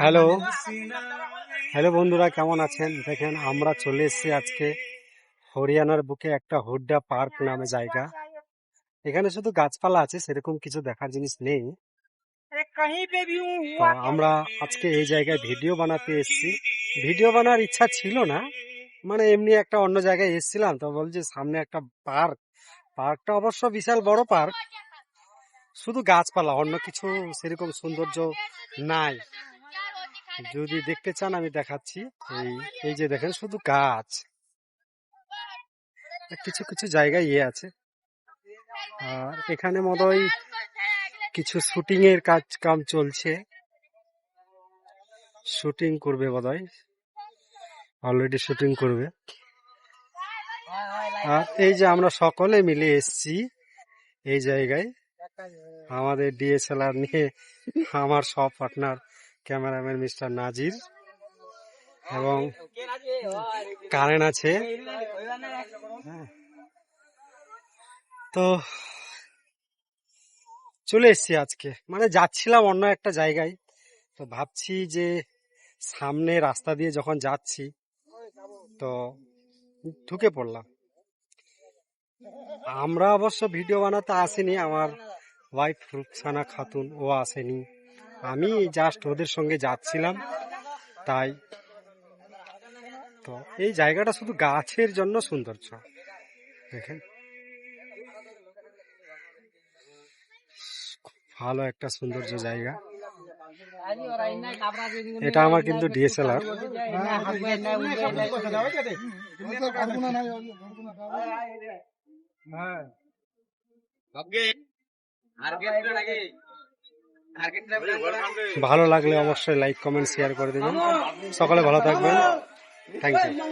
Hello hello বন্ধুরা, কেমন আছেন? দেখেন, আমরা চলে এসেছি আজকে হরিয়ানার বুকে একটা হুড্ডা পার্ক নামে জায়গা। এখানে শুধু গাছপালা আছে, সেরকম কিছু দেখার জিনিস নেই। আমরা আজকে এই জায়গায় ভিডিও বানাতে এসেছি। ভিডিও বানার ইচ্ছা ছিল না। মানে এমনি একটা অন্য জায়গায় এসেছিলাম, তো বলছি সামনে একটা পার্ক। পার্কটা অবশ্য বিশাল বড় পার্ক। শুধু গাছপালা, অন্য কিছু সেরকম সৌন্দর্য নাই। যদি দেখতে চান আমি দেখাচ্ছি। এই এই যে দেখেন শুধু গাছ। কিছু কিছু জায়গায় ইয়ে আছে। আর এখানে মতোই কিছু শুটিং এর কাজ কাম চলছে। শুটিং করবে বোধহয়। অলরেডি শুটিং করবে। আর এই যে আমরা সকলে মিলে এসছি এই জায়গায়। আমাদের ডিএসএলআর নিয়ে আমার সব পার্টনার ক্যামেরাম্যান মিস্টার নাজির এবং কারেন্ট আছে। তো চলে এসেছি আজকে। মানে যাচ্ছিলাম অন্য একটা জায়গায়। তো ভাবছি যে সামনে রাস্তা দিয়ে যখন যাচ্ছি, তো ঢুকে পড়লাম। আমরা অবশ্য ভিডিও বানাতে আসিনি। আমার ওয়াইফ রুকসানা খাতুন, ও আসেনি। আমি জাস্ট ওদের সঙ্গে যাচ্ছিলাম, তাই। তো এই জায়গাটা শুধু গাছের জন্য সৌন্দর্য, দেখেন। ভালো একটা সৌন্দর্য জায়গা। এটা আমার কিন্তু ডিএসএলআর ভালো লাগলে অবশ্যই লাইক কমেন্ট শেয়ার করে দেবেন। সকালে ভালো থাকবেন। Thank you